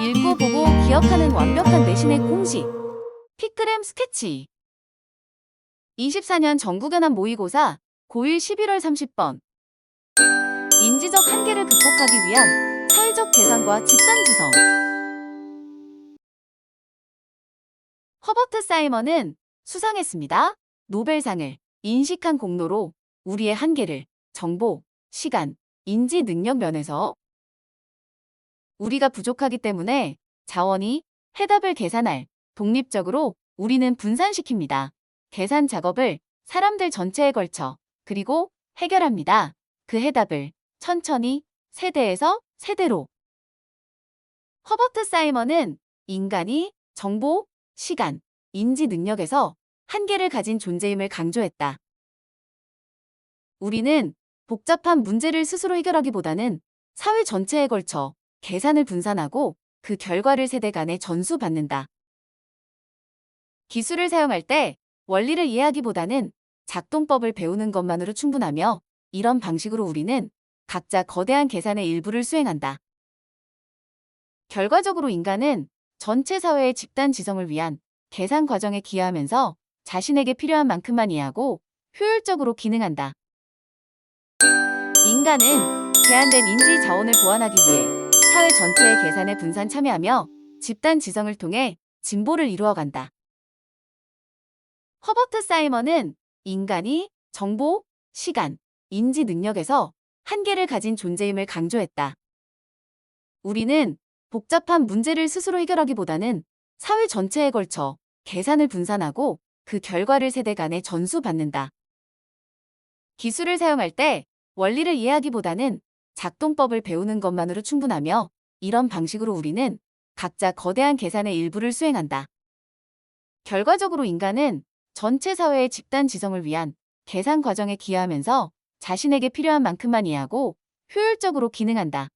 읽고 보고 기억하는 완벽한 내신의 공식. 피크램 스케치. 24년 전국연합 모의고사 고1 11월 30번. 인지적 한계를 극복하기 위한 사회적 계산과 집단 지성. 허버트 사이먼은 수상했습니다. 노벨상을 인식한 공로로 우리의 한계를 정보, 시간, 인지 능력 면에서 우리가 부족하기 때문에 자원이 해답을 계산할 독립적으로 우리는 분산시킵니다. 계산 작업을 사람들 전체에 걸쳐 그리고 해결합니다. 그 해답을 천천히 세대에서 세대로. 허버트 사이먼은 인간이 정보, 시간, 인지 능력에서 한계를 가진 존재임을 강조했다. 우리는 복잡한 문제를 스스로 해결하기보다는 사회 전체에 걸쳐 계산을 분산하고 그 결과를 세대 간에 전수받는다. 기술을 사용할 때 원리를 이해하기보다는 작동법을 배우는 것만으로 충분하며 이런 방식으로 우리는 각자 거대한 계산의 일부를 수행한다. 결과적으로 인간은 전체 사회의 집단 지성을 위한 계산 과정에 기여하면서 자신에게 필요한 만큼만 이해하고 효율적으로 기능한다. 인간은 제한된 인지 자원을 보완하기 위해 사회 전체의 계산에 분산 참여하며 집단 지성을 통해 진보를 이루어간다. 허버트 사이먼은 인간이 정보, 시간, 인지 능력에서 한계를 가진 존재임을 강조했다. 우리는 복잡한 문제를 스스로 해결하기보다는 사회 전체에 걸쳐 계산을 분산하고 그 결과를 세대 간에 전수받는다. 기술을 사용할 때 원리를 이해하기보다는 작동법을 배우는 것만으로 충분하며 이런 방식으로 우리는 각자 거대한 계산의 일부를 수행한다. 결과적으로 인간은 전체 사회의 집단 지성을 위한 계산 과정에 기여하면서 자신에게 필요한 만큼만 이해하고 효율적으로 기능한다.